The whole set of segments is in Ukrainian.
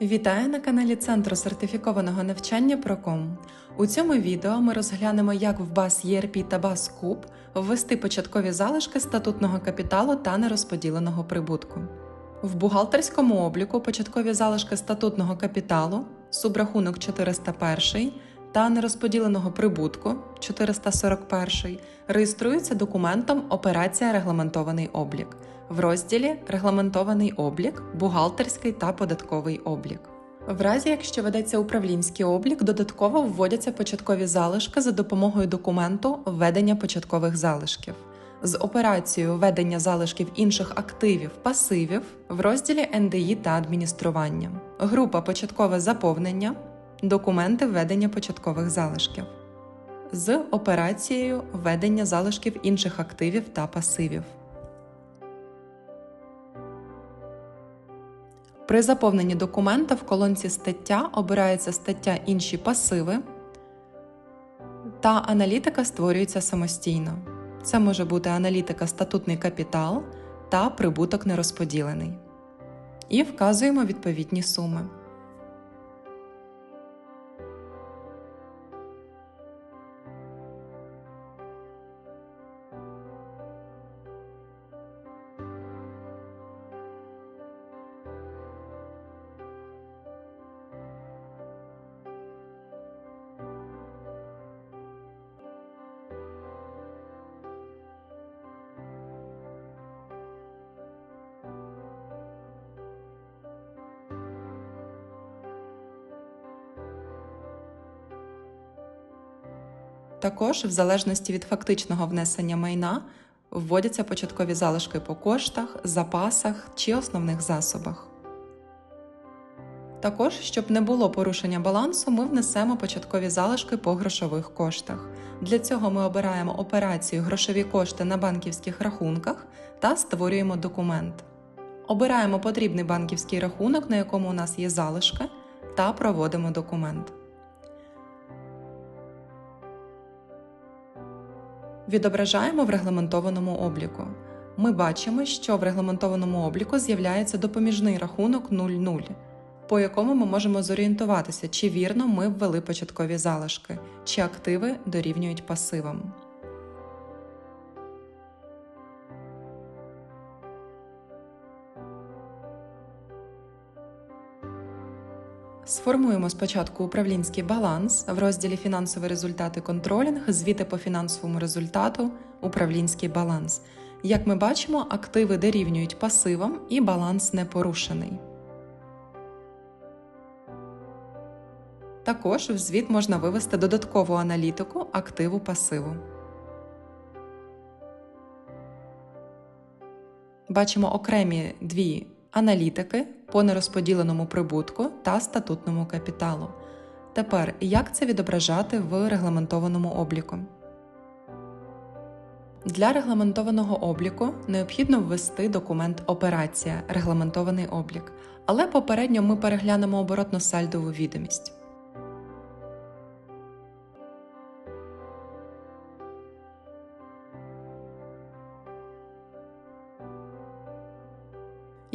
Вітаю на каналі Центру сертифікованого навчання Проком. У цьому відео ми розглянемо, як в БАС ЄРП та БАС КУП ввести початкові залишки статутного капіталу та нерозподіленого прибутку. В бухгалтерському обліку початкові залишки статутного капіталу, субрахунок 401 та нерозподіленого прибутку 441 реєструються документом Операція Регламентований облік в розділі Регламентований облік, бухгалтерський та податковий облік. В разі, якщо ведеться управлінський облік, додатково вводяться початкові залишки за допомогою документу введення початкових залишків з операцією введення залишків інших активів пасивів в розділі НДІ та адміністрування, група початкове заповнення, документи введення початкових залишків з операцією введення залишків інших активів та пасивів. При заповненні документа в колонці стаття обирається стаття Інші пасиви та аналітика створюється самостійно. Це може бути аналітика статутний капітал та прибуток нерозподілений. І вказуємо відповідні суми. Також, в залежності від фактичного внесення майна, вводяться початкові залишки по коштах, запасах чи основних засобах. Також, щоб не було порушення балансу, ми внесемо початкові залишки по грошових коштах. Для цього ми обираємо операцію грошові кошти на банківських рахунках та створюємо документ. Обираємо потрібний банківський рахунок, на якому у нас є залишки, та проводимо документ. Відображаємо в регламентованому обліку. Ми бачимо, що в регламентованому обліку з'являється допоміжний рахунок 00, по якому ми можемо зорієнтуватися, чи вірно ми ввели початкові залишки, чи активи дорівнюють пасивам. Сформуємо спочатку управлінський баланс в розділі Фінансові результати контролінг, звіти по фінансовому результату, управлінський баланс. Як ми бачимо, активи дорівнюють пасивам і баланс не порушений. Також в звіт можна вивести додаткову аналітику активу пасиву. Бачимо окремі дві аналітики по нерозподіленому прибутку та статутному капіталу. Тепер як це відображати в регламентованому обліку? Для регламентованого обліку необхідно ввести документ Операція регламентований облік, але попередньо ми переглянемо оборотно сальдову відомість.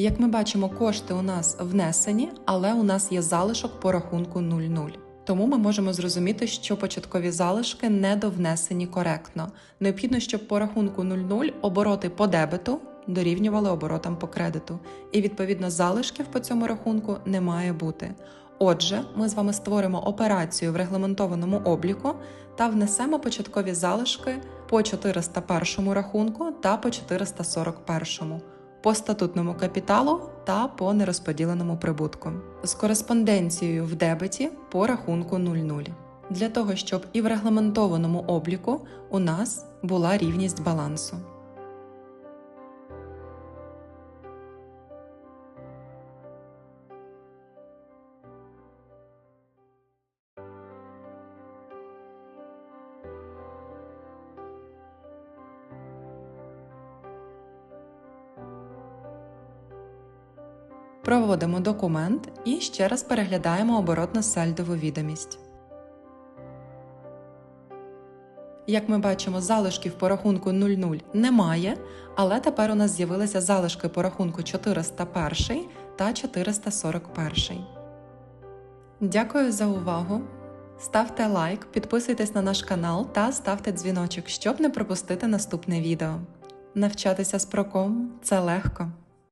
Як ми бачимо, кошти у нас внесені, але у нас є залишок по рахунку 0,0. Тому ми можемо зрозуміти, що початкові залишки недовнесені коректно. Необхідно, щоб по рахунку 0,0 обороти по дебету дорівнювали оборотам по кредиту, і відповідно залишків по цьому рахунку не має бути. Отже, ми з вами створимо операцію в регламентованому обліку та внесемо початкові залишки по 401 рахунку та по 441 по статутному капіталу та по нерозподіленому прибутку з кореспонденцією в дебеті по рахунку 00. Для того, щоб і в регламентованому обліку у нас була рівність балансу. Проводимо документ і ще раз переглядаємо оборотно сальдову відомість. Як ми бачимо, залишків по рахунку 00 немає, але тепер у нас з'явилися залишки по рахунку 401 та 441. Дякую за увагу. Ставте лайк, підписуйтесь на наш канал та ставте дзвіночок, щоб не пропустити наступне відео. Навчатися з проком це легко.